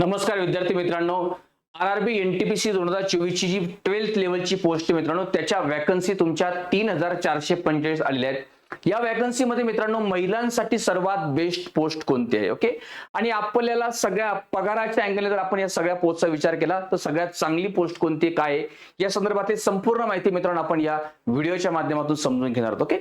नमस्कार विद्यार्थी मित्रांनो. R R B N T P C दोन हजार चोवीसची जी ट्वेल्थ लेवलची पोस्ट मित्रांनो त्याच्या वॅकन्सी तुमच्या तीन हजार चारशे पंचेचाळीस आलेल्या आहेत. या वॅकन्सीमध्ये मित्रांनो महिलांसाठी सर्वात बेस्ट पोस्ट कोणती आहे ओके आणि आपल्याला सगळ्या पगाराच्या अँगलने जर आपण या सगळ्या पोस्टचा विचार केला तर सगळ्यात चांगली पोस्ट कोणती काय आहे? या संदर्भातील संपूर्ण माहिती मित्रांनो आपण या व्हिडिओच्या माध्यमातून समजून घेणार आहोत ओके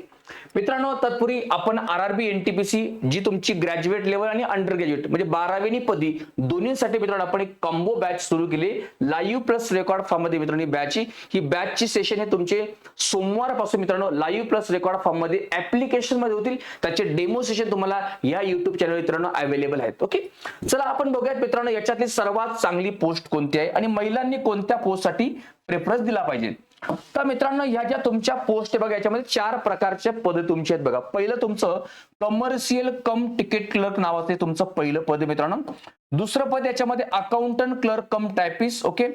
मित्रांनो तत्पूर्वी आपण R R B N T P C जी तुमची ग्रॅज्युएट लेवल आणि अंडर ग्रॅज्युएट म्हणजे बारावी आणि पदी दोन्हीसाठी मित्रांनो आपण एक कॉम्बो बॅच सुरू केली. लाईव्ह प्लस रेकॉर्ड फॉर्ममध्ये मित्रांनो ही बॅच ही बॅचची सेशन हे तुमचे सोमवारपासून मित्रांनो लाईव्ह प्लस रेकॉर्ड फॉर्ममध्ये ऍप्लिकेशनमध्ये होतील त्याचे डेमो सेशन तुम्हाला या युट्यूब चॅनल मित्रांनो अवेलेबल आहेत ओके चला आपण बघूयात मित्रांनो याच्यातली सर्वात चांगली पोस्ट कोणती आहे आणि महिलांनी कोणत्या पोस्टसाठी प्रेफरन्स दिला पाहिजे? तर मित्रांनो ह्या ज्या तुमच्या पोस्ट आहे बघा याच्यामध्ये चार प्रकारचे पद तुमचे आहेत बघा. पहिलं तुमचं कमर्शियल कम तिकीट क्लर्क नावाचं तुमचं पहिलं पद मित्रांनो. दुसरं पद याच्यामध्ये accountant clerk cum typist okay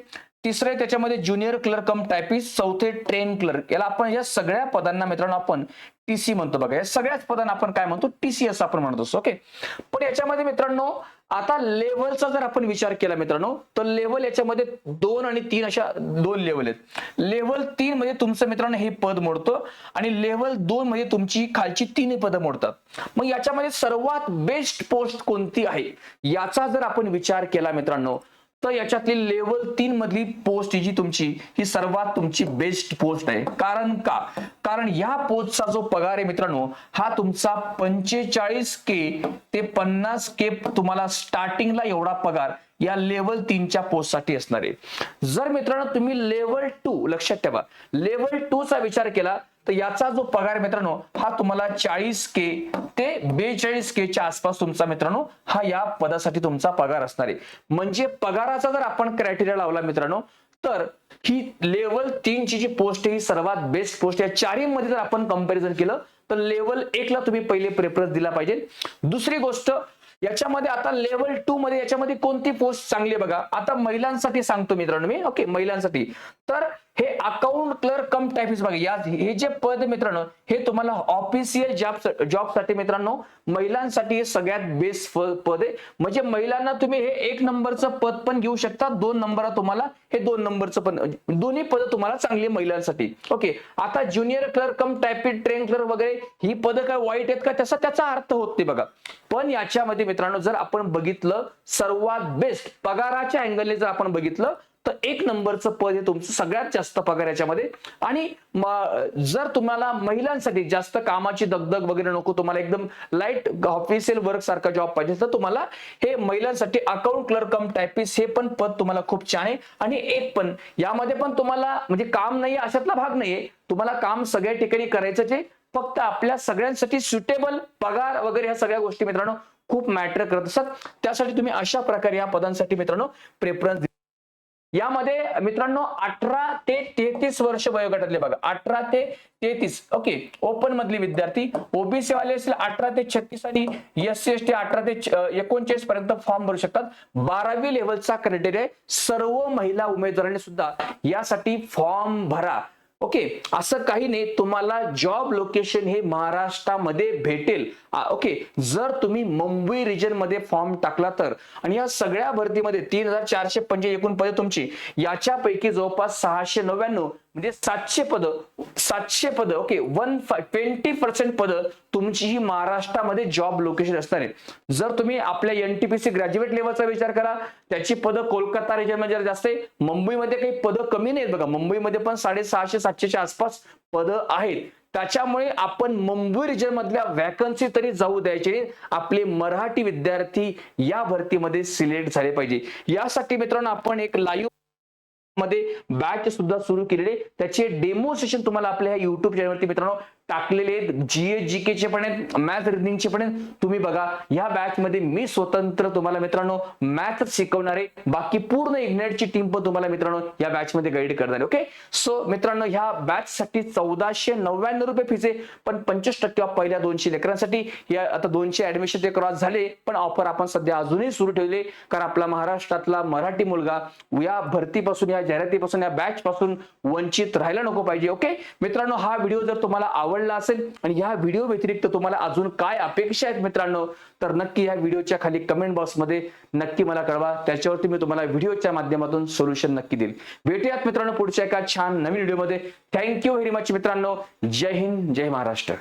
तिसरे त्याच्यामध्ये ज्युनियर क्लर्क कम टायपिस्ट चौथे ट्रेन क्लर्क याला आपण या सगळ्या पदांना मित्रांनो आपण टीसी म्हणतो बघा. या सगळ्याच पदांना आपण काय म्हणतो? टीसी असं आपण म्हणतो ओके पण याच्यामध्ये मित्रांनो आता लेवलचा जर आपण विचार केला मित्रांनो तर लेवल याच्यामध्ये दोन आणि तीन अशा दोन लेवल आहेत. लेवल तीन मध्ये तुमचं मित्रांनो हे पद मोडतं आणि लेवल दोन मध्ये तुमची खालची तीन पदं मोडतात. मग याच्यामध्ये सर्वात बेस्ट पोस्ट कोणती आहे? याचा जर आपण विचार केला मित्रांनो तर याच्यातली लेवल तीन मधली पोस्ट ही जी तुमची ही सर्वात तुमची बेस्ट पोस्ट आहे. कारण का? कारण या पोस्टचा जो पगार आहे मित्रांनो हा तुमचा पंचेचाळीस के ते पन्नास के तुम्हाला स्टार्टिंगला एवढा पगार. या लेवल तीनच्या पोस्टसाठी असणार आहे. जर मित्रांनो तुम्ही लेवल टू लक्षात ठेवा. लेवल टू चा विचार केला तर याचा जो पगार मित्रांनो हा तुम्हाला चाळीस के ते बेचाळीस के च्या आसपास तुमचा मित्रांनो हा या पदासाठी तुमचा पगार असणार आहे. म्हणजे पगाराचा जर आपण क्रायटेरिया लावला मित्रांनो तर ही लेवल तीनची जी पोस्ट आहे ही सर्वात बेस्ट पोस्ट आहे. चारही मध्ये जर आपण कंपॅरिझन केलं तर लेवल एकला तुम्ही पहिले प्रेफरन्स दिला पाहिजे. दुसरी गोष्ट याच्यामध्ये आता लेवल टू मध्ये याच्यामध्ये कोणती पोस्ट चांगली आहे बघा. आता महिलांसाठी सांगतो मित्रांनो मी. ओके महिलांसाठी. तर हे अकाउंट क्लर्क कम टायपिस्ट बघा. या हे जे पद मित्रांनो हे तुम्हाला ऑफिशियल जॉब जॉबसाठी मित्रांनो महिलांसाठी हे सगळ्यात बेस्ट पद आहे. म्हणजे महिलांना तुम्ही हे एक नंबरचं पद पण घेऊ शकता दोन नंबर तुम्हाला हे दोन नंबरचं पण म्हणजे दोन्ही पद तुम्हाला चांगली महिलांसाठी. ओके आता junior clerk cum typist train clerk वगैरे ही पद काय वाईट आहेत का? त्याचा त्याचा अर्थ होत नाही बघा. पण याच्यामध्ये मित्रांनो जर आपण बघितलं सर्वात बेस्ट पगाराच्या अँगलने जर आपण बघितलं तर एक नंबरचं पद हे तुमचं सगळ्यात जास्त पगार याच्यामध्ये. आणि जर तुम्हाला महिलांसाठी जास्त कामाची दगदग वगैरे नको तुम्हाला एकदम लाइट ऑफिशियल वर्क सारखा जॉब पाहिजे तर तुम्हाला हे महिलांसाठी अकाउंट क्लर्क कम टायपिस हे पण पद तुम्हाला खूप छान आहे. आणि एक पण यामध्ये पण तुम्हाला म्हणजे काम नाही अशातला भाग नाहीये. तुम्हाला काम सगळ्या ठिकाणी करायचं आहे. फक्त आपल्या सगळ्यांसाठी सुटेबल पगार वगैरे ह्या सगळ्या गोष्टी मित्रांनो खूप मॅटर करत असतात त्यासाठी तुम्ही अशा प्रकारे या पदांसाठी मित्रांनो प्रेफरन्स यामध्ये मित्रांनो अठरा ते तेहतीस वर्ष वयोगटातले बघा. अठरा ते तेहतीस. ओके. ओपन मधले विद्यार्थी. ओबीसी वाले असेल अठरा ते छत्तीस आणि एस एस टी अठरा ते एकोणचाळीस पर्यंत फॉर्म भरू शकतात. बारावी लेवलचा क्रायटेरिया आहे. सर्व महिला उमेदवारांनी सुद्धा यासाठी फॉर्म भरा. ओके असं काही नाही तुम्हाला जॉब लोकेशन हे महाराष्ट्रामध्ये भेटेल. ओके जर तुम्ही मुंबई रिजनमध्ये फॉर्म टाकला तर आणि या सगळ्या भरतीमध्ये तीन हजार चारशे पंचे एकूण पदे तुमची याच्यापैकी जवळपास सहाशे नव्याण्णव म्हणजे सातशे पद सातशे पद ओके वन ट्वेंटी पर्सेंट पद तुमची ही महाराष्ट्रामध्ये जॉब लोकेशन असणार आहे जर तुम्ही आपल्या एनटीपीसी ग्रॅज्युएट लेवलचा विचार करा त्याची पद कोलकाता रिजनमध्ये जास्त आहे मुंबईमध्ये काही पद कमी नाहीत बघा. मुंबईमध्ये पण साडेसहाशे सातशेच्या आसपास पद आहेत. त्याच्यामुळे आपण मुंबई रिजन मधल्या वॅकन्सी तरी जाऊ द्यायचे. आपले मराठी विद्यार्थी या भरतीमध्ये सिलेक्ट झाले पाहिजे. यासाठी मित्रांनो आपण एक लाईव्ह मध्ये बॅच सुद्धा सुरू केलेले त्याचे डेमो सेशन तुम्हाला आपल्या ह्या युट्यूब चॅनलवरती मित्रांनो टाकलेले आहेत. जीएस जी चे पण आहेत मॅथ रिजनिंगचे पण आहेत. तुम्ही बघा या बॅच मध्ये मी स्वतंत्र तुम्हाला मित्रांनो मॅथ शिकवणार आहे बाकी पूर्ण इग्नेटची टीम पण तुम्हाला मित्रांनो या बॅच मध्ये गाईड करणार आहे ओके सो मित्रांनो ह्या बॅच साठी चौदाशे नव्याण्णव रुपये फीस आहे पण पंचवीस टक्के ऑफ पहिल्या दोनशे लेकरांसाठी. या आता दोनशे ऍडमिशन ते क्रॉस झाले पण ऑफर आपण सध्या अजूनही सुरू ठेवले कारण आपला महाराष्ट्रातला मराठी मुलगा या भरतीपासून या जाहिरातीपासून या बॅच पासून वंचित राहायला नको पाहिजे ओके मित्रांनो हा व्हिडिओ जर तुम्हाला आवड आवडला असेल आणि ह्या व्हिडिओ व्यतिरिक्त तुम्हाला अजून काय अपेक्षा आहेत मित्रांनो तर नक्की ह्या व्हिडिओच्या खाली कमेंट बॉक्समध्ये नक्की मला कळवा. त्याच्यावरती मी तुम्हाला व्हिडिओच्या माध्यमातून सोल्युशन नक्की देईल. भेटूयात मित्रांनो पुढच्या एका छान नवीन व्हिडिओमध्ये थँक्यू व्हेरी मच मित्रांनो. जय हिंद जय महाराष्ट्र.